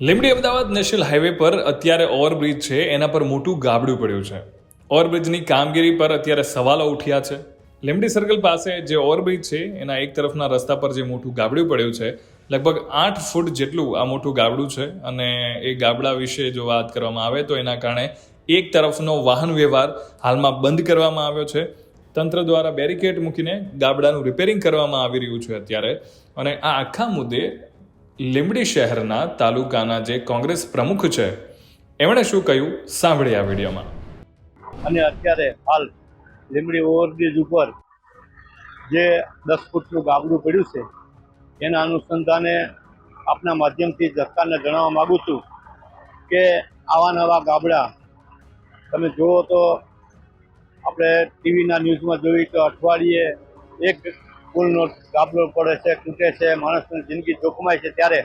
Limbdi Ahmedabad national highway પર અત્યારે overbridge છે, એના પર મોટું ગાબડું પડ્યું છે. ઓવરબ્રિજની કામગીરી પર અત્યારે સવાલો ઉઠ્યા છે. લીંબડી સર્કલ પાસે જે ઓવરબ્રિજ છે, એના એક તરફના રસ્તા પર જે મોટું ગાબડું પડ્યું છે, લગભગ આઠ ફૂટ જેટલું આ મોટું ગાબડું છે અને એ ગાબડા વિશે જો વાત કરવામાં આવે તો એના કારણે એક તરફનો વાહન વ્યવહાર હાલમાં બંધ કરવામાં આવ્યો છે. તંત્ર દ્વારા બેરિકેડ મૂકીને ગાબડાનું રિપેરિંગ કરવામાં આવી રહ્યું છે અત્યારે. અને આ આખા મુદ્દે લીંબડી શહેરના તાલુકાના જે કોંગ્રેસ પ્રમુખ છે, એમણે શું કહ્યું? સાંભળીએ આ વિડીયોમાં. અને અત્યારે હાલ લીંબડી ઓવરબ્રિજ ઉપર જે દસ ફૂટનું ગાબડું પડ્યું છે, એના અનુસંધાને આપના માધ્યમથી સરકારને જણાવવા માગું છું કે આવા નવા ગાબડા તમે જુઓ તો આપણે ટીવીના ન્યૂઝમાં જોઈ તો અઠવાડિયે એક પુલનો ગાબલો પડે છે તૂટે છે, માણસની જિંદગી જોખમાય છે ત્યારે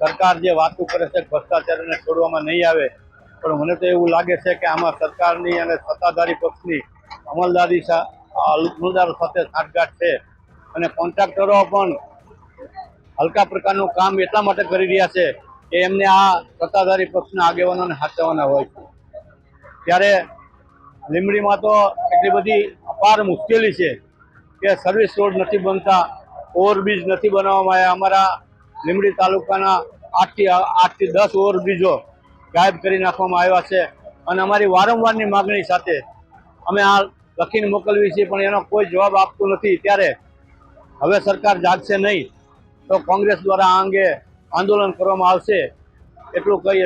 સરકાર જે વાતો કરે છે, ભ્રષ્ટાચારને છોડવામાં નહીં આવે. પણ મને તો એવું લાગે છે કે આમાં સરકારની અને સત્તાધારી પક્ષની અમલદારી અમલદારો સાથે સાંઠગાંઠ છે. અને કોન્ટ્રાક્ટરો પણ હલકા પ્રકારનું કામ એટલા માટે કરી રહ્યા છે કે એમને આ સત્તાધારી પક્ષના આગેવાનોને હાચવવાના હોય છે. ત્યારે લીમડીમાં તો એટલી બધી અપાર મુશ્કેલી છે. કે સર્વિસ રોડ નથી બનતા ઓવરબ્રિજ નથી બનાવવામાં આવ્યા. અમારા લીમડી તાલુકાના આઠથી આઠથી દસ ઓવરબ્રિજો ગાયબ કરી નાખવામાં આવ્યા છે. અને અમારી વારંવારની માગણી સાથે અમે આ લખીને મોકલવી છીએ પણ એનો કોઈ જવાબ આપતું નથી. ત્યારે હવે સરકાર જાગશે નહીં, તો કોંગ્રેસ દ્વારા આ અંગે આંદોલન કરવામાં આવશે, એટલું કહી